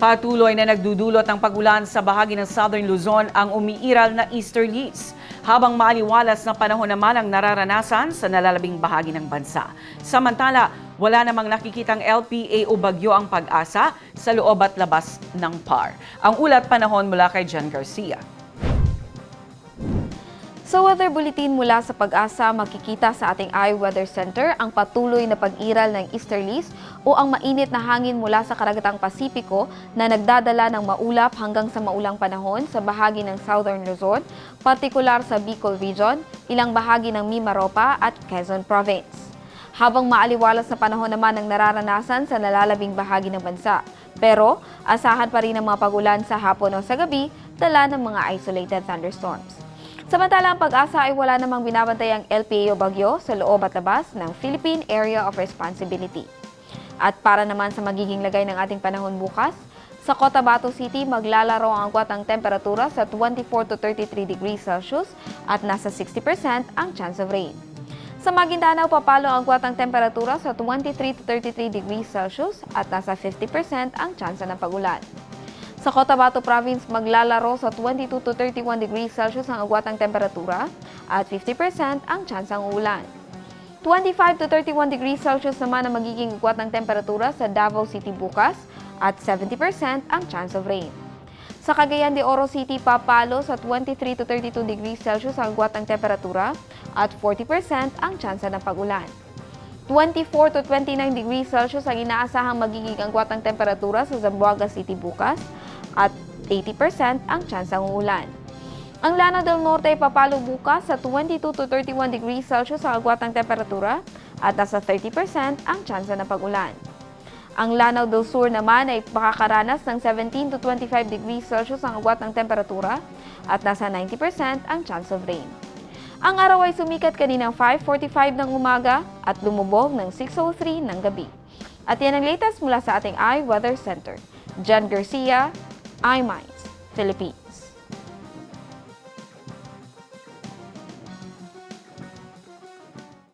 Patuloy na nagdudulot ng pagulan sa bahagi ng Southern Luzon ang umiiral na easterlies, habang maaliwalas na panahon naman ang nararanasan sa nalalabing bahagi ng bansa. Samantala, wala namang nakikitang LPA o bagyo ang pag-asa sa loob at labas ng PAR. Ang ulat panahon mula kay Jan Garcia. Sa weather bulletin mula sa pag-asa, makikita sa ating iWeather Center ang patuloy na pag-iral ng easterlies o ang mainit na hangin mula sa karagatang Pasipiko na nagdadala ng maulap hanggang sa maulang panahon sa bahagi ng Southern Luzon, partikular sa Bicol Region, ilang bahagi ng Mimaropa at Quezon Province. Habang maaliwalas na panahon naman ang nararanasan sa nalalabing bahagi ng bansa. Pero asahan pa rin ang mga pagulan sa hapon o sa gabi, dala ng mga isolated thunderstorms. Samantala, ang pag-asa ay wala namang binabantayang LPA o bagyo sa loob at labas ng Philippine Area of Responsibility. At para naman sa magiging lagay ng ating panahon bukas, sa Cotabato City maglalaro ang agwat ng temperatura sa 24 to 33 degrees Celsius at nasa 60% ang chance of rain. Sa Maguindanao, papalo ang agwat ng temperatura sa 23 to 33 degrees Celsius at nasa 50% ang chance ng pagulan. Sa Cotabato Province, maglalaro sa 22 to 31 degrees Celsius ang agwatang temperatura at 50% ang tsansang ulan. 25 to 31 degrees Celsius naman ang magiging agwat ng temperatura sa Davao City bukas at 70% ang chance of rain. Sa Cagayan de Oro City, papalo sa 23 to 32 degrees Celsius ang agwat ng temperatura at 40% ang tsansa ng pagulan. 24 to 29 degrees Celsius ang inaasahang magiging agwat ng temperatura sa Zamboanga City bukas at 80% ang tsansang uulan. Ang Lana del Norte ay papalo bukas sa 22 to 31 degrees Celsius ang agwat ng temperatura at nasa 30% ang tsansa ng pagulan. Ang Lanao del Sur naman ay makakaranas ng 17 to 25 degrees Celsius ang agwat ng temperatura at nasa 90% ang chance of rain. Ang araw ay sumikat kaninang 5.45 ng umaga at lumubog ng 6.03 ng gabi. At yan ang latest mula sa ating iWeather Center. Jan Garcia, I Philippines.